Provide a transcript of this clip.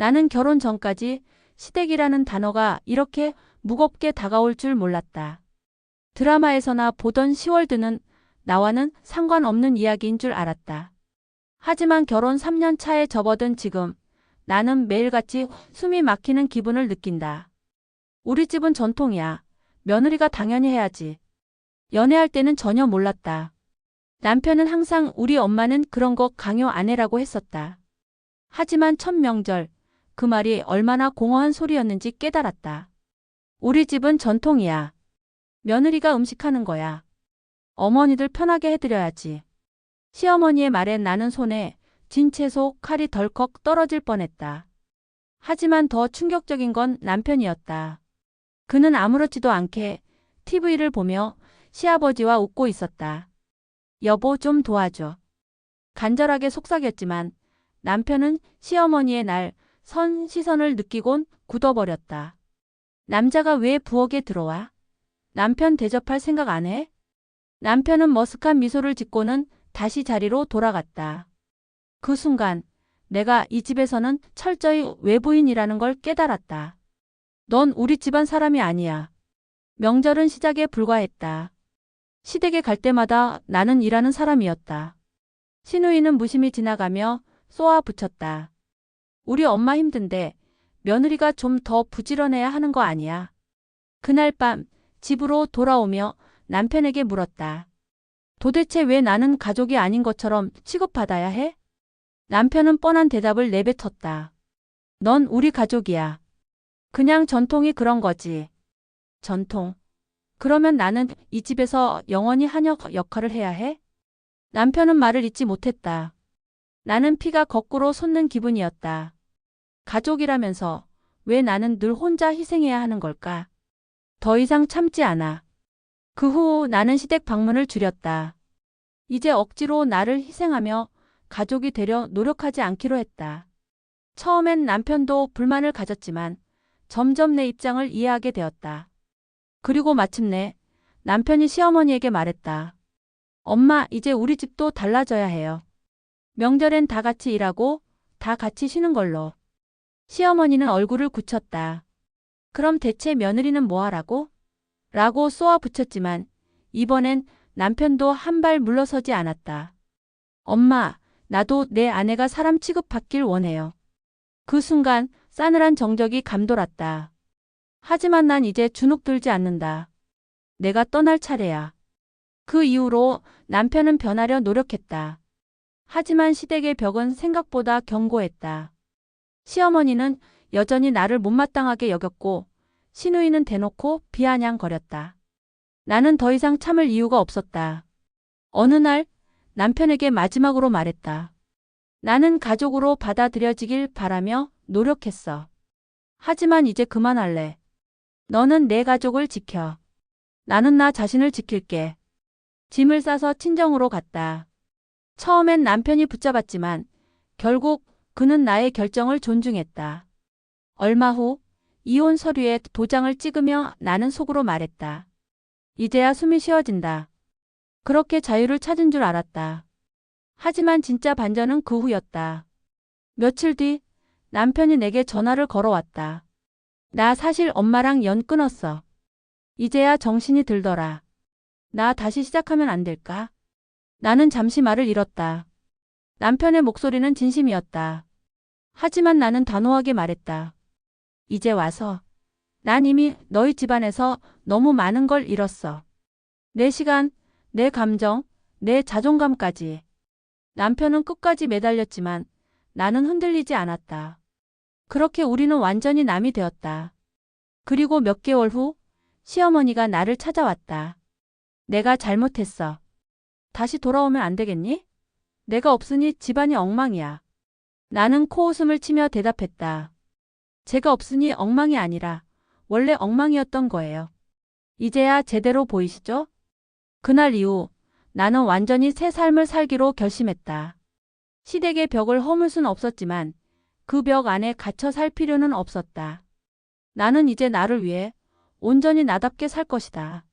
나는 결혼 전까지 시댁이라는 단어가 이렇게 무겁게 다가올 줄 몰랐다. 드라마에서나 보던 10월드는 나와는 상관없는 이야기인 줄 알았다. 하지만 결혼 3년 차에 접어든 지금 나는 매일같이 숨이 막히는 기분을 느낀다. 우리 집은 전통이야. 며느리가 당연히 해야지. 연애할 때는 전혀 몰랐다. 남편은 항상 우리 엄마는 그런 거 강요 안 해라고 했었다. 하지만 첫 명절, 그 말이 얼마나 공허한 소리였는지 깨달았다. 우리 집은 전통이야. 며느리가 음식하는 거야. 어머니들 편하게 해드려야지. 시어머니의 말에 나는 손에 진 채소 칼이 덜컥 떨어질 뻔했다. 하지만 더 충격적인 건 남편이었다. 그는 아무렇지도 않게 TV를 보며 시아버지와 웃고 있었다. 여보 좀 도와줘. 간절하게 속삭였지만 남편은 시어머니의 날 선 시선을 느끼곤 굳어버렸다. 남자가 왜 부엌에 들어와? 남편 대접할 생각 안 해? 남편은 머쓱한 미소를 짓고는 다시 자리로 돌아갔다. 그 순간 내가 이 집에서는 철저히 외부인이라는 걸 깨달았다. 넌 우리 집안 사람이 아니야. 명절은 시작에 불과했다. 시댁에 갈 때마다 나는 일하는 사람이었다. 신우이는 무심히 지나가며 쏘아 붙였다. 우리 엄마 힘든데 며느리가 좀 더 부지런해야 하는 거 아니야. 그날 밤 집으로 돌아오며 남편에게 물었다. 도대체 왜 나는 가족이 아닌 것처럼 취급받아야 해? 남편은 뻔한 대답을 내뱉었다. 넌 우리 가족이야. 그냥 전통이 그런 거지. 전통. 그러면 나는 이 집에서 영원히 한역 역할을 해야 해? 남편은 말을 잇지 못했다. 나는 피가 거꾸로 솟는 기분이었다. 가족이라면서 왜 나는 늘 혼자 희생해야 하는 걸까? 더 이상 참지 않아. 그 후 나는 시댁 방문을 줄였다. 이제 억지로 나를 희생하며 가족이 되려 노력하지 않기로 했다. 처음엔 남편도 불만을 가졌지만 점점 내 입장을 이해하게 되었다. 그리고 마침내 남편이 시어머니에게 말했다. 엄마, 이제 우리 집도 달라져야 해요. 명절엔 다 같이 일하고 다 같이 쉬는 걸로. 시어머니는 얼굴을 굳혔다. 그럼 대체 며느리는 뭐 하라고? 라고 쏘아 붙였지만 이번엔 남편도 한 발 물러서지 않았다. 엄마, 나도 내 아내가 사람 취급받길 원해요. 그 순간 싸늘한 정적이 감돌았다. 하지만 난 이제 주눅 들지 않는다. 내가 떠날 차례야. 그 이후로 남편은 변하려 노력했다. 하지만 시댁의 벽은 생각보다 견고했다. 시어머니는 여전히 나를 못마땅하게 여겼고 신우이는 대놓고 비아냥거렸다. 나는 더 이상 참을 이유가 없었다. 어느 날 남편에게 마지막으로 말했다. 나는 가족으로 받아들여지길 바라며 노력했어. 하지만 이제 그만할래. 너는 내 가족을 지켜. 나는 나 자신을 지킬게. 짐을 싸서 친정으로 갔다. 처음엔 남편이 붙잡았지만 결국 그는 나의 결정을 존중했다. 얼마 후 이혼 서류에 도장을 찍으며 나는 속으로 말했다. 이제야 숨이 쉬어진다. 그렇게 자유를 찾은 줄 알았다. 하지만 진짜 반전은 그 후였다. 며칠 뒤 남편이 내게 전화를 걸어왔다. 나 사실 엄마랑 연 끊었어. 이제야 정신이 들더라. 나 다시 시작하면 안 될까? 나는 잠시 말을 잃었다. 남편의 목소리는 진심이었다. 하지만 나는 단호하게 말했다. 이제 와서. 난 이미 너희 집안에서 너무 많은 걸 잃었어. 내 시간, 내 감정, 내 자존감까지. 남편은 끝까지 매달렸지만 나는 흔들리지 않았다. 그렇게 우리는 완전히 남이 되었다. 그리고 몇 개월 후 시어머니가 나를 찾아왔다. 내가 잘못했어. 다시 돌아오면 안 되겠니? 내가 없으니 집안이 엉망이야. 나는 코웃음을 치며 대답했다. 제가 없으니 엉망이 아니라 원래 엉망이었던 거예요. 이제야 제대로 보이시죠? 그날 이후 나는 완전히 새 삶을 살기로 결심했다. 시댁의 벽을 허물 순 없었지만 그 벽 안에 갇혀 살 필요는 없었다. 나는 이제 나를 위해 온전히 나답게 살 것이다.